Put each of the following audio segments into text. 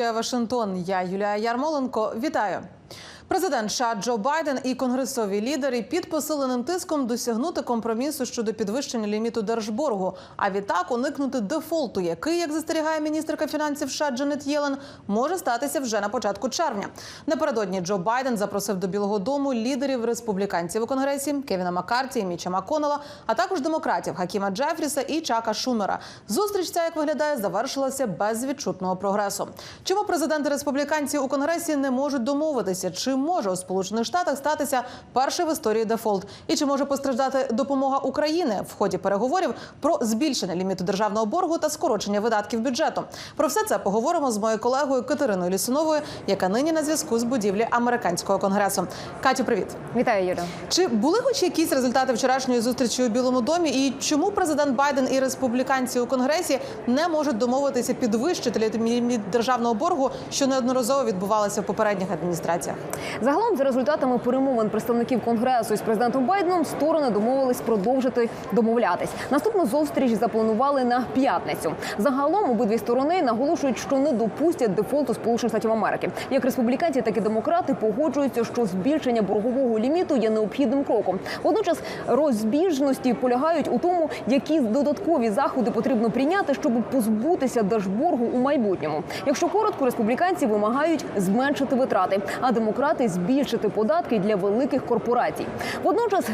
Вашингтон. Я Юлія Ярмоленко. Вітаю. Президент США Джо Байден і конгресові лідери під посиленим тиском досягнути компромісу щодо підвищення ліміту держборгу, а відтак уникнути дефолту, який, як застерігає міністерка фінансів США Дженет Єлен, може статися вже на початку червня. Напередодні Джо Байден запросив до Білого Дому лідерів республіканців у конгресі Кевіна Маккарті Міча Маконела, а також демократів Хакіма Джефріса і Чака Шумера. Зустріч ця, як виглядає, завершилася без відчутного прогресу. Чому президенти республіканців у конгресі не можуть домовитися? Чи може у Сполучених Штатах статися перший в історії дефолт? І чи може постраждати допомога України в ході переговорів про збільшення ліміту державного боргу та скорочення видатків бюджету? Про все це поговоримо з моєю колегою Катериною Лісуновою, яка нині на зв'язку з будівлі американського конгресу. Катю, привіт. Вітаю, Юля. Чи були хоч якісь результати вчорашньої зустрічі у Білому домі? І чому президент Байден і республіканці у конгресі не можуть домовитися підвищити ліміт державного боргу, що неодноразово відбувалося в попередніх адміністраціях? Загалом, за результатами перемовин представників конгресу із президентом Байденом, сторони домовились продовжити домовлятись. Наступну зустріч запланували на п'ятницю. Загалом обидві сторони наголошують, що не допустять дефолту Сполучених Штатів Америки. Як республіканці, так і демократи погоджуються, що збільшення боргового ліміту є необхідним кроком. Водночас розбіжності полягають у тому, які додаткові заходи потрібно прийняти, щоб позбутися держборгу у майбутньому. Якщо коротко, республіканці вимагають зменшити витрати, а демократи збільшити податки для великих корпорацій. Водночас,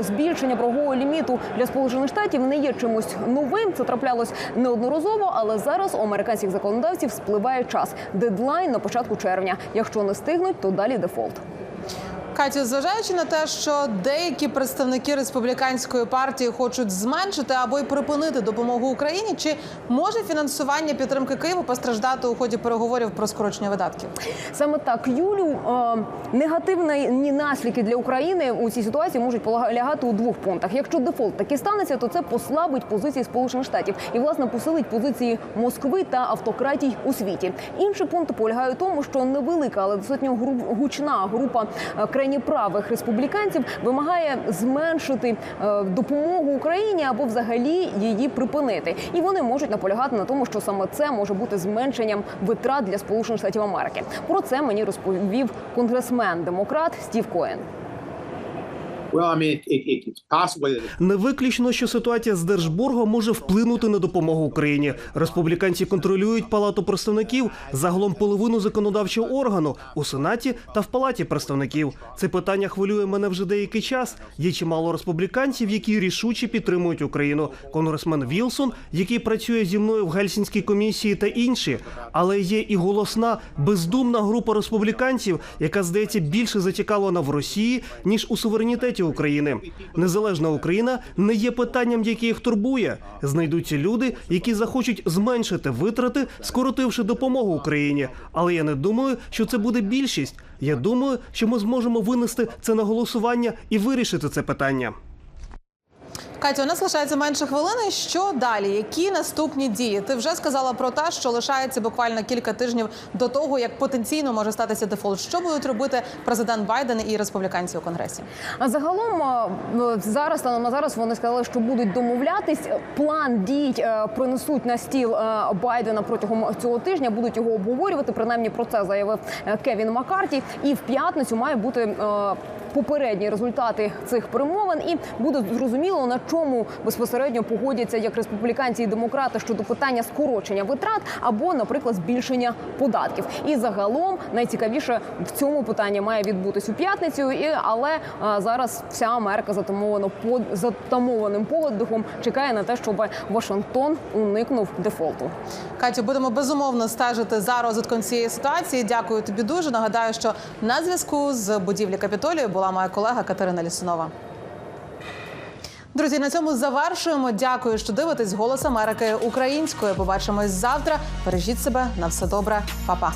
збільшення боргового ліміту для сполучених штатів не є чимось новим. Це траплялось неодноразово, але зараз у американських законодавців спливає час. Дедлайн на початку червня. Якщо не стигнуть, то далі дефолт. Катю, зважаючи на те, що деякі представники республіканської партії хочуть зменшити або й припинити допомогу Україні, чи може фінансування підтримки Києву постраждати у ході переговорів про скорочення видатків? Саме так, Юлю, е, негативні наслідки для України у цій ситуації можуть полягати у двох пунктах. Якщо дефолт таки станеться, то це послабить позиції Сполучених Штатів і власне посилить позиції Москви та автократій у світі. Інший пункт полягає у тому, що невелика, але достатньо гучна група е, крайньоправих республіканців вимагає зменшити е, допомогу Україні або взагалі її припинити. І вони можуть наполягати на тому, що саме це може бути зменшенням витрат для Сполучених Штатів Америки. Про це мені розповів конгресмен демократ Стів Коен. Не виключно, що ситуація з держборгом може вплинути на допомогу Україні. Республіканці контролюють палату представників загалом половину законодавчого органу у сенаті та в палаті представників. Це питання хвилює мене вже деякий час. Є чимало республіканців, які рішуче підтримують Україну. Конгресмен Вілсон, який працює зі мною в Гельсінській комісії, та інші. Але є і голосна бездумна група республіканців, яка здається більше зацікавлена в Росії ніж у суверенітеті України. Незалежна Україна не є питанням, яке їх турбує. Знайдуться люди, які захочуть зменшити витрати, скоротивши допомогу Україні. Але я не думаю, що це буде більшість. Я думаю, що ми зможемо винести це на голосування і вирішити це питання. Катя, у нас лишається менше хвилини. Що далі? Які наступні дії? Ти вже сказала про те, що лишається буквально кілька тижнів до того, як потенційно може статися дефолт. Що будуть робити президент Байден і республіканці у конгресі? А загалом зараз станом на зараз вони сказали, що будуть домовлятись. План дій е, принесуть на стіл е, Байдена протягом цього тижня. Будуть його обговорювати. Принаймні про це заявив е, Кевін Маккарті. І в п'ятницю має бути. Попередні результати цих перемовин і буде зрозуміло на чому безпосередньо погодяться як республіканці і демократи щодо питання скорочення витрат або, наприклад, збільшення податків. І загалом найцікавіше в цьому питанні має відбутись у п'ятницю. І але а, зараз вся Америка затамовано под затамованим подихом чекає на те, щоб Вашингтон уникнув дефолту. Катю, будемо безумовно стежити за розвитком цієї ситуації. Дякую тобі дуже. Нагадаю, що на зв'язку з будівлі Капітолію була моя колега Катерина Лісунова. Друзі, на цьому завершуємо. Дякую, що дивитесь голос Америки українською. Побачимось завтра. Бережіть себе на все добре, Па-па.